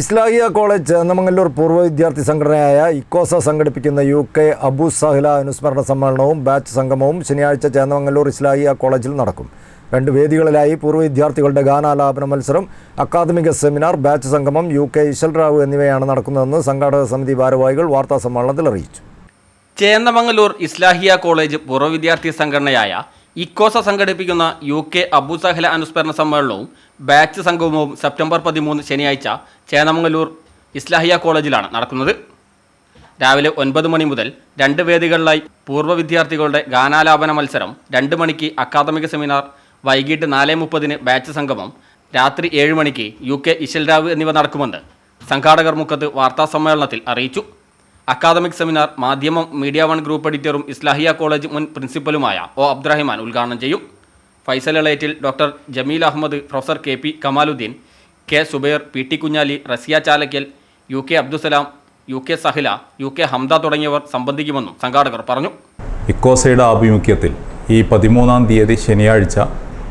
Islahiya college Chennamangallur പൂർവ വിദ്യാർത്ഥി സംഘടനയായ ഇക്കോസ സംഘടിപ്പിക്കുന്ന യു കെ അബു സഹ്ല അനുസ്മരണ സമ്മേളനവും ബാച്ച് സംഗമവും ശനിയാഴ്ച ചേന്നമംഗല്ലൂർ ഇസ്ലാഹിയ കോളേജിൽ നടക്കും. രണ്ട് വേദികളിലായി പൂർവ വിദ്യാർത്ഥികളുടെ ഗാനാലാപന മത്സരം അക്കാദമിക സെമിനാർ ബാച്ച് സംഗമം യു കെ ഇശൽറാവു എന്നിവയാണ് നടക്കുന്നതെന്ന് സംഘാടക സമിതി ഭാരവാഹികൾ വാർത്താ സമ്മേളനത്തിൽ അറിയിച്ചു. ചേന്നമംഗലൂർ ഇസ്ലാഹിയ കോളേജ് പൂർവ വിദ്യാർത്ഥി സംഘടനയായ ഇക്കോസ സംഘടിപ്പിക്കുന്ന യു കെ അബുസഹല അനുസ്മരണ സമ്മേളനവും ബാച്ച് സംഗമവും സെപ്റ്റംബർ പതിമൂന്ന് ശനിയാഴ്ച ചേന്നമംഗലൂർ ഇസ്ലാഹിയ കോളേജിലാണ് നടക്കുന്നത്. രാവിലെ ഒൻപത് മണി മുതൽ രണ്ട് വേദികളിലായി പൂർവ വിദ്യാർത്ഥികളുടെ ഗാനാലാപന മത്സരം രണ്ട് മണിക്ക് അക്കാദമിക സെമിനാർ വൈകിട്ട് നാല് മുപ്പതിന് ബാച്ച് സംഗമം രാത്രി ഏഴ് മണിക്ക് യു കെ ഇശൽരാവ് എന്നിവ നടക്കുമെന്ന് സംഘാടകർ മുഖത്ത് വാർത്താസമ്മേളനത്തിൽ അറിയിച്ചു. Academic seminar Madhyamam media one group എഡിറ്ററും Islahiya college മുൻ പ്രിൻസിപ്പലുമായ ഒ അബ്ദുറഹിമാൻ ഉദ്ഘാടനം ചെയ്യും. Faisal Elettil doctor Jameel Ahmed professor K P Kamaludheen K Subair P T Kunhali Rasiya Chalakkal U K Abdussalam U K Sahila U K Hamda തുടങ്ങിയവർ സംബന്ധിക്കുമെന്നും സംഘാടകർ പറഞ്ഞു. ഇക്കോസയുടെ ആഭിമുഖ്യത്തിൽ ഈ പതിമൂന്നാം തീയതി ശനിയാഴ്ച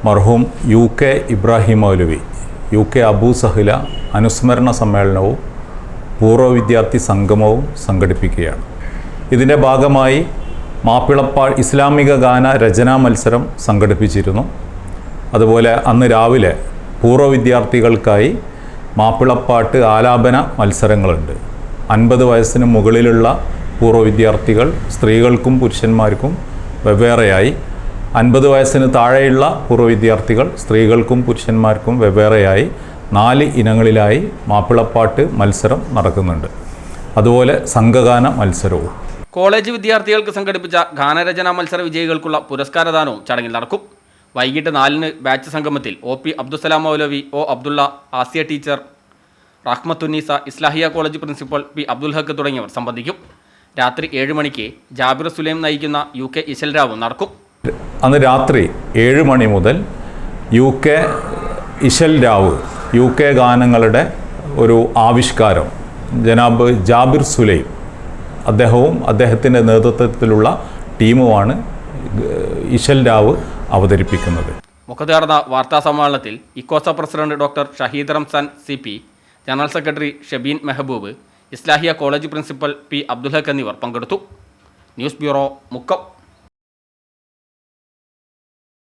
മർഹൂം യു കെ ഇബ്രാഹിം മൗലവി യു കെ അബു സഹില അനുസ്മരണ സമ്മേളനവും പൂർവ വിദ്യാർത്ഥി സംഗമവും സംഘടിപ്പിക്കുകയാണ്. ഇതിന്റെ ഭാഗമായി മാപ്പിളപ്പാൾ ഇസ്ലാമിക ഗാന രചനാ മത്സരം സംഘടിപ്പിച്ചിരുന്നു. അതുപോലെ അന്ന് രാവിലെ പൂർവ വിദ്യാർത്ഥികൾക്കായി മാപ്പിളപ്പാട്ട് ആലാപന മത്സരങ്ങളുണ്ട്. അൻപത് വയസ്സിന് മുകളിലുള്ള പൂർവ വിദ്യാർത്ഥികൾ സ്ത്രീകൾക്കും പുരുഷന്മാർക്കും വെവ്വേറെയായി അൻപത് വയസ്സിന് താഴെയുള്ള പൂർവ വിദ്യാർത്ഥികൾ സ്ത്രീകൾക്കും പുരുഷന്മാർക്കും വെവ്വേറെയായി നാല് ഇനങ്ങളിലായി മാപ്പിളപ്പാട്ട് മത്സരം നടക്കുന്നുണ്ട്. അതുപോലെ സംഘഗാന മത്സരവും. കോളേജ് വിദ്യാർത്ഥികൾക്ക് സംഘടിപ്പിച്ച ഗാനരചനാ മത്സര വിജയികൾക്കുള്ള പുരസ്കാരദാനവും ചടങ്ങിൽ നടക്കും. വൈകിട്ട് നാലിന് ബാച്ച് സംഗമത്തിൽ ഒ പി അബ്ദുസലാം മൗലവി O Abdulla Asiya teacher Rahmathunnisa Islahiya college principal P Abdul Haq തുടങ്ങിയവർ സംബന്ധിക്കും. രാത്രി ഏഴ് മണിക്ക് ജാബിർ സുലൈം നയിക്കുന്ന യു കെ ഇശൽരാവും നടക്കും. അന്ന് രാത്രി ഏഴ് മണി മുതൽ യു കെ ഇശൽ രാവ് യു കെ ഗാനങ്ങളുടെ ഒരു ആവിഷ്കാരം. ജനാബ് ജാബിർ സുലൈം. അദ്ദേഹവും അദ്ദേഹത്തിന്റെ നേതൃത്വത്തിലുള്ള ടീമുമാണ് ഇശൽ രാവ് അവതരിപ്പിക്കുന്നത്. മുഖതേർന്ന വാർത്താ സമ്മേളനത്തിൽ ഇക്കോസ president doctor Shaheed Ramzan C P general secretary Shabeen Mehboob Islahiya college principal P Abdul Haq എന്നിവർ പങ്കെടുത്തു. News bureau Mukkam.